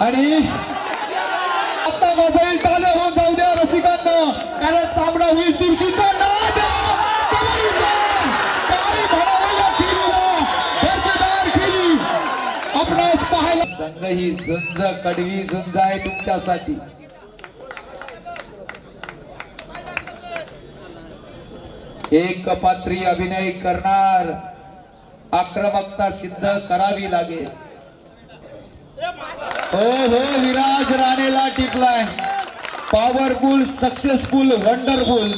आणि आता माझा टाळ्या होऊन जाऊ द्या रसिकांना कारण सामना होईल तुळशीचा नाद आपणास पाहायला संघ ही झुंज कडवी झुंज आहे तुमच्यासाठी. एक पात्री अभिनय करणार. आक्रमकता सिद्ध करावी लागेल. हो हो विराज राणेला टिपलाय. पॉवरफुल सक्सेसफुल वंडरफुल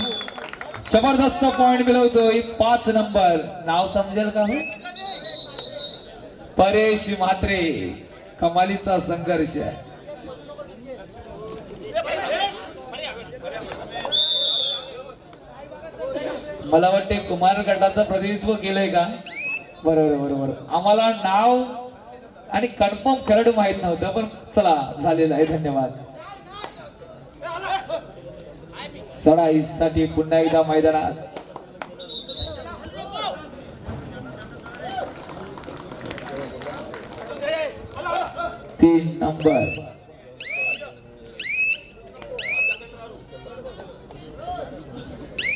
जबरदस्त पॉइंट मिळवतोय. पाच नंबर नाव समजेल का हो? परेश म्हात्रे. कमालीचा संघर्ष. आहे मला वाटते कुमार गटाचं प्रतिनिधित्व केलंय का? बरोबर बरोबर. आम्हाला नाव आणि कन्फर्म खेळाडू माहीत नव्हतं पण चला झालेलं आहे धन्यवाद. साठी पुन्हा एकदा मैदानात. तीन नंबर.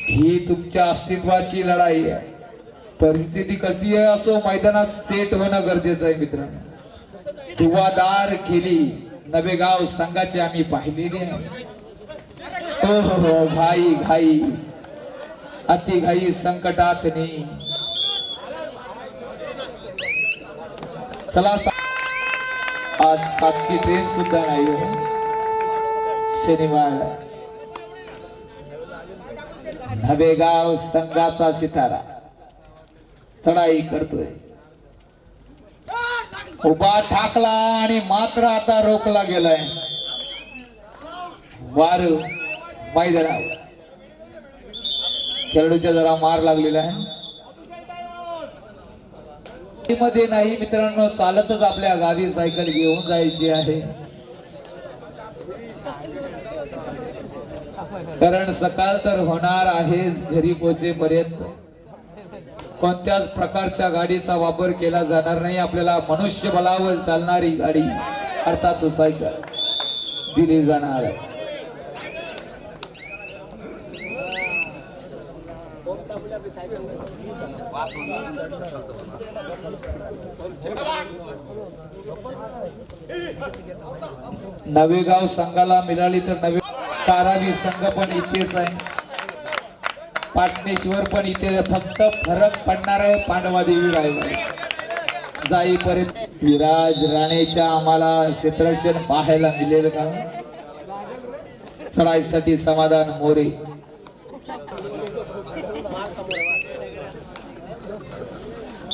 ही तुमच्या अस्तित्वाची लढाई आहे. परिस्थिती कशी आहे असो मैदानात सेट होणं गरजेचं आहे मित्रांनो. दुवादार केली. नवेगाव संघाचे आम्ही पाहिलेले आहे. हो, हो हो घाई घाई. अति घाई संकटात नाही चला आज सातची ट्रेन सुद्धा नाही हो. शनिवार. नवेगाव संघाचा सितारा. चढाई करतोय. उभा ठाकला आणि मात्र आता रोखला गेलाय. वार मैदानावर. खेळाडूच्या जरा मार लागलेला आहे. मध्ये नाही मित्रांनो चालतच आपल्या गावी सायकल घेऊन जायची आहे. कारण सकाळ तर होणार आहे घरी पोहोचेपर्यंत. कोणत्याच प्रकारच्या गाडीचा वापर केला जाणार नाही. आपल्याला मनुष्य बलावर चालणारी गाडी अर्थात सायकल दिली जाणार. आहे नवेगाव संघाला मिळाली तर नवे तारावी संघ पण इथेच आहे. पाटणेश्वर पण इथे फक्त फरक पडणार आहे पांडवादेवी रायवाडी जाईपर्यंत विराज राणेच्या आम्हाला क्षेत्रक्षण पाहायला मिळेल का? चढाईसाठी समाधान मोरे.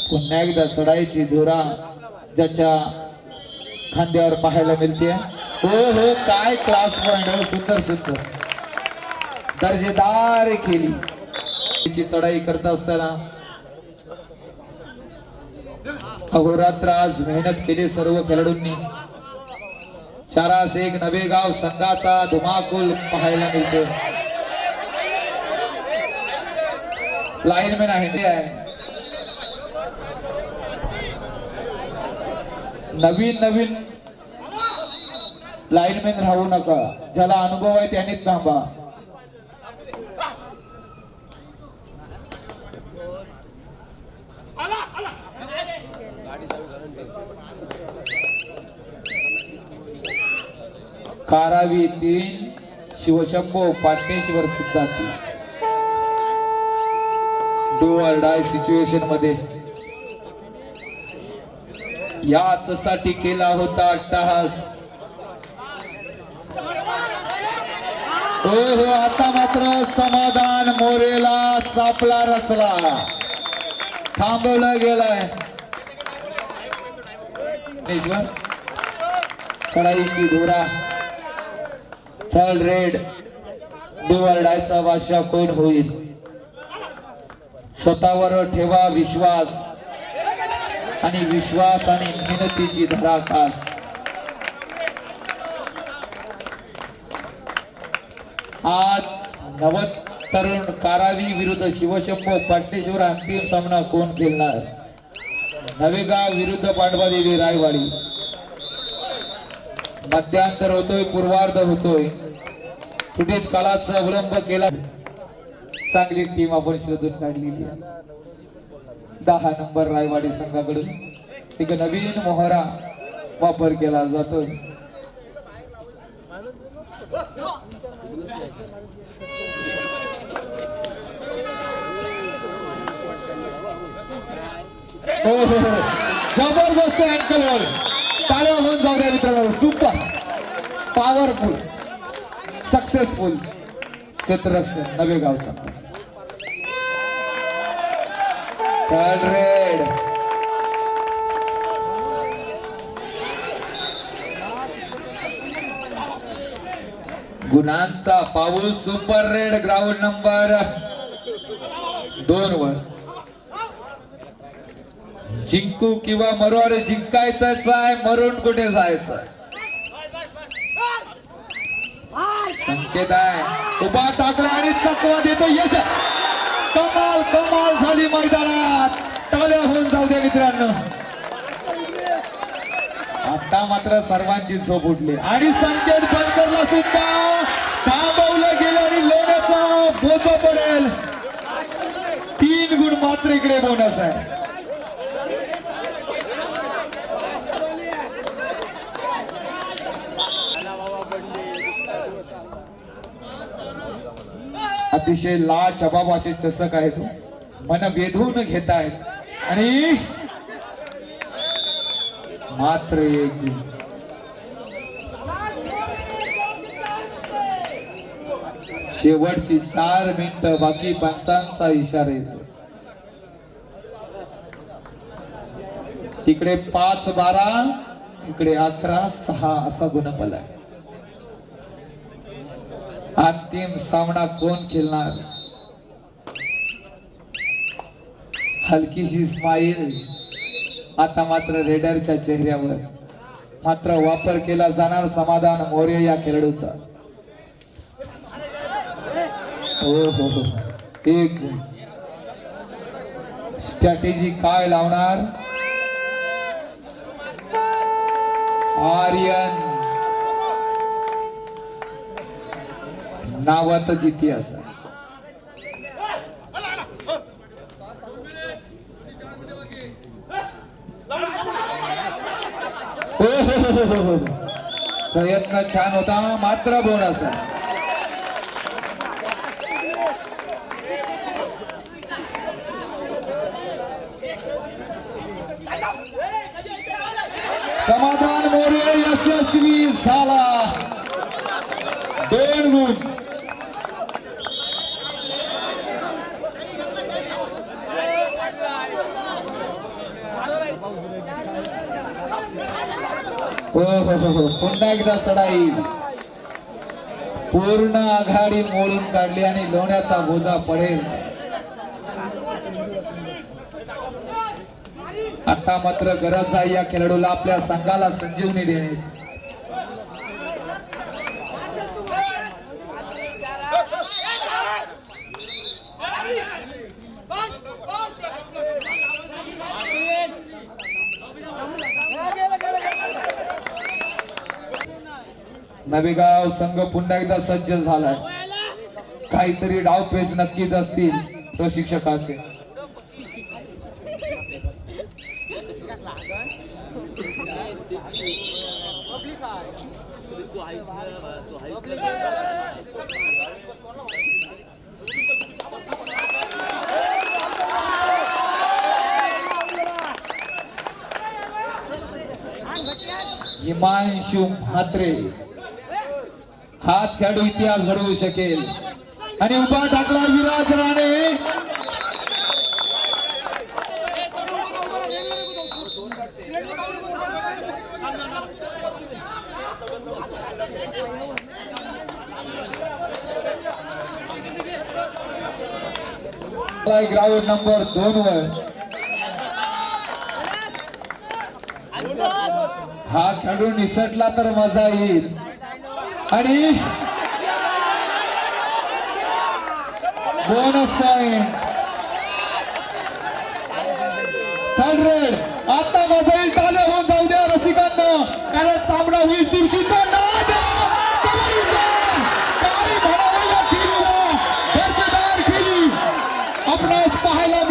पुन्हा एकदा चढाईची धुरा ज्याच्या खांद्यावर पाहायला मिळते. हो हो काय क्लास पॉइंट सुंदर सुंदर. दर्जेदार केली. याची चढाई करत असताना अहोरात्र आज मेहनत केली सर्व खेळाडूंनी. चारास एक नवेगाव संघाचा धुमाकूल पाहायला मिळतो लाईनमॅन आहे ते आहे. नवीन नवीन लाईनमॅन राहू नका. ज्याला अनुभव आहे त्यांनीच थांबा. कारावी येथील शिवशंभो पाटणेश्वर सुद्धा डू ऑर डाय सिच्युएशनमध्ये. याच साठी केला होता अट्टहास. हो हो आता मात्र समाधान मोरेला सापला रचला थांबवला गेलाय. कडाईची धुरा. थर्ड रेड डुअर डायचा बादशाह कोण होईल? स्वतःवर ठेवा विश्वास. आणि विश्वास आणि मेहनतीची धराकास आज नवत तरुण कारावी विरुद्ध शिवशंभो पाटणेश्वर अंतिम सामना कोण खेळणार? नवेगाव विरुद्ध पांडवादेवी रायवाडी. मध्यांतर होतोय पूर्वार्ध होतोय. कुठेच काळाचा अवलंब केला. चांगली टीम आपण शोधून काढलेली दहा नंबर रायवाडी संघाकडून. एक नवीन मोहरा वापर केला जातो. हो हो हो. जबरदस्त अँकल बॉल चालू होऊन जाऊ द्या मित्रांनो. सुपर. पॉवरफुल सक्सेसफुल क्षेत्ररक्षण नवे गाव संघ थर्ड रेड गुणांचा पाऊस सुपर रेड ग्राउंड नंबर दोन वर. जिंकू किंवा मरू अरे जिंकायचंच आहे मरून कुठे जायचं संकेत आहे. उभा ठाकरे आणि चकवा देतो यश. कमाल कमाल झाली मैदानात. टाळ्या होऊन जाऊ दे मित्रांनो. आता मात्र सर्वांची झोप उठली. आणि संकेत बनकरला सुद्धा. थांबवलं गेलं आणि लोण्याचा बोचा पडेल. तीन गुण मात्र इकडे बोनस आहे. अतिशय लाच जबाब असे चषक आहेत मन वेधून घेत आहेत आणि मात्र एक शेवटची चार मिनिट बाकी पंचांचा इशारा येतो. तिकडे पाच बारा इकडे अकरा सहा असा गुणफल आहे. अंतिम सामना कोण खेळणार हलकीशी स्माईल आता मात्र रेडरच्या चेहऱ्यावर. मात्र वापर केला जाणार समाधान मौर्य या खेळाडूचा. हो हो हो. एक. स्ट्रॅटेजी काय लावणार? आर्यन. नावातच इतिहास आहे प्रयत्न छान होता मात्र बोनस आहे समाधान मोरे यशस्वी झाला. दोन गुण. हो हो हो हो. पुन्हा एकदा चढाई. पूर्ण आघाडी मोडून काढली आणि लोण्याचा बोजा पडेल. आता मात्र गरज आहे या खेळाडूला आपल्या संघाला संजीवनी देण्याची. नवेगाव संघ पुन्हा एकदा सज्ज झालाय. काहीतरी डाव पेच नक्कीच असतील प्रशिक्षकाचे. हिमांशु म्हात्रे. हाच खेळाडू इतिहास घडवू शकेल. आणि उभा टाकला विराज राणे. ग्राउंड नंबर दोन वर. हा खेळाडू निसटला तर मजा येईल. आणि बोनस पॉइंट थर्ड आता मजा